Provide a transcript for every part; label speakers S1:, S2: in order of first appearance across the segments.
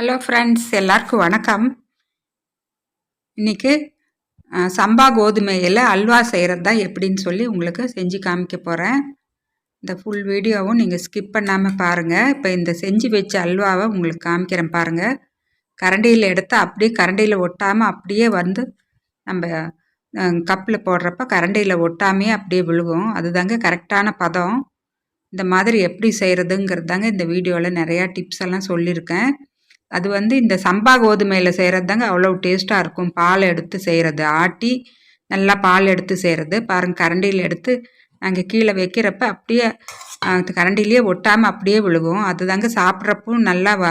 S1: Hello friends எல்லாருக்கும் வணக்கம். இன்றைக்கி சம்பா கோதுமையில் அல்வா செய்கிறது தான் எப்படின்னு சொல்லி உங்களுக்கு செஞ்சு காமிக்க போகிறேன் இந்த ஃபுல் வீடியோவும் நீங்கள் ஸ்கிப் பண்ணாமல் பாருங்கள் இப்போ இந்த செஞ்சு வச்ச அல்வாவை உங்களுக்கு காமிக்கிறேன் பாருங்கள் கரண்டியில் எடுத்து அப்படியே கரண்டியில் ஒட்டாமல் அப்படியே வந்து நம்ம கப்பில் போடுறப்ப கரண்டியில் ஒட்டாமையே அப்படியே விழுகும். அதுதாங்க கரெக்டான பதம். இந்த மாதிரி எப்படி செய்கிறதுங்கிறது தாங்க இந்த வீடியோவில் நிறையா டிப்ஸ் எல்லாம் சொல்லியிருக்கேன். அது வந்து இந்த சம்பா கோதுமையில் செய்கிறது தாங்க அவ்வளோ டேஸ்ட்டாக இருக்கும். பால் எடுத்து செய்கிறது ஆட்டி நல்லா பால் எடுத்து செய்கிறது பாருங்கள் கரண்டியில் எடுத்து நாங்கள் கீழே வைக்கிறப்ப அப்படியே கரண்டிலேயே ஒட்டாமல் அப்படியே விழுகும். அது தாங்க சாப்பிட்றப்பும் நல்லா வ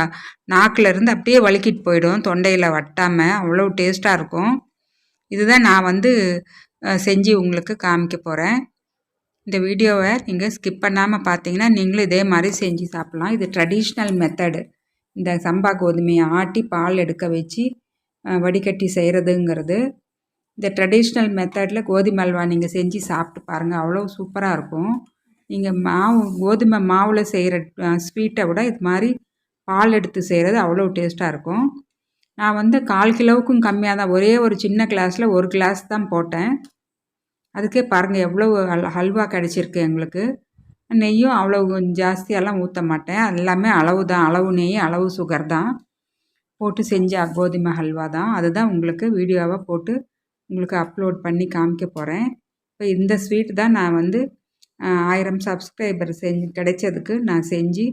S1: நாக்கில் இருந்து அப்படியே வழுக்கிட்டு போயிடும். தொண்டையில் வட்டாமல் அவ்வளோ டேஸ்ட்டாக இருக்கும். இதுதான் நான் வந்து செஞ்சு உங்களுக்கு காமிக்க போகிறேன் இந்த வீடியோவை நீங்கள் ஸ்கிப் பண்ணாமல் பார்த்தீங்கன்னா நீங்களும் இதே மாதிரி செஞ்சு சாப்பிட்லாம். இது ட்ரெடிஷ்னல் மெத்தடு இந்த சம்பா கோதுமையை ஆட்டி பால் எடுக்க வச்சு வடிகட்டி செய்கிறதுங்கிறது இந்த ட்ரெடிஷ்னல் மெத்தடில் கோதுமை அல்வா நீங்கள் செஞ்சு சாப்பிட்டு பாருங்கள் அவ்வளோ சூப்பராக இருக்கும். நீங்கள் மாவு கோதுமை மாவில் செய்கிற ஸ்வீட்டை விட இது மாதிரி பால் எடுத்து செய்கிறது அவ்வளோ டேஸ்ட்டாக இருக்கும். நான் வந்து கால் கிலோவுக்கும் கம்மியாக தான் ஒரே ஒரு சின்ன கிளாஸில் ஒரு கிளாஸ் தான் போட்டேன். அதுக்கே பாருங்கள் எவ்வளோ ஹல்வா கிடச்சிருக்கு எங்களுக்கு. நெய்யும் அவ்வளோ ஜாஸ்தியெல்லாம் ஊற்ற மாட்டேன். எல்லாமே அளவு தான். அளவு நெய் அளவு சுகர் தான். போட்டு செஞ்ச கோதுமை ஹல்வா தான். அதுதான் உங்களுக்கு வீடியோவாக போட்டு உங்களுக்கு அப்லோட் பண்ணி காமிக்க போகிறேன் இப்போ இந்த ஸ்வீட் தான் நான் வந்து ஆயிரம் சப்ஸ்கிரைபர் செஞ்சு கிடைச்சதுக்கு நான் செஞ்சு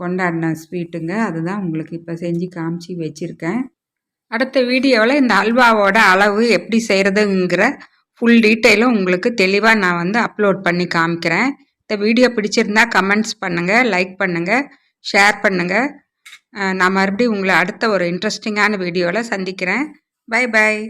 S1: கொண்டாடின ஸ்வீட்டுங்க அதுதான் உங்களுக்கு இப்போ செஞ்சு காமிச்சு வச்சுருக்கேன். அடுத்த வீடியோவில் இந்த அல்வாவோட அளவு எப்படி செய்கிறதுங்கிற ஃபுல் டீட்டெயிலும் உங்களுக்கு தெளிவாக நான் வந்து அப்லோட் பண்ணி காமிக்கிறேன். இந்த வீடியோ பிடிச்சிருந்தா கமெண்ட்ஸ் பண்ணுங்கள் லைக் பண்ணுங்கள் ஷேர் பண்ணுங்கள் நான் மறுபடியும் உங்களை அடுத்த ஒரு இன்ட்ரெஸ்டிங்கான வீடியோவில் சந்திக்கிறேன். Bye bye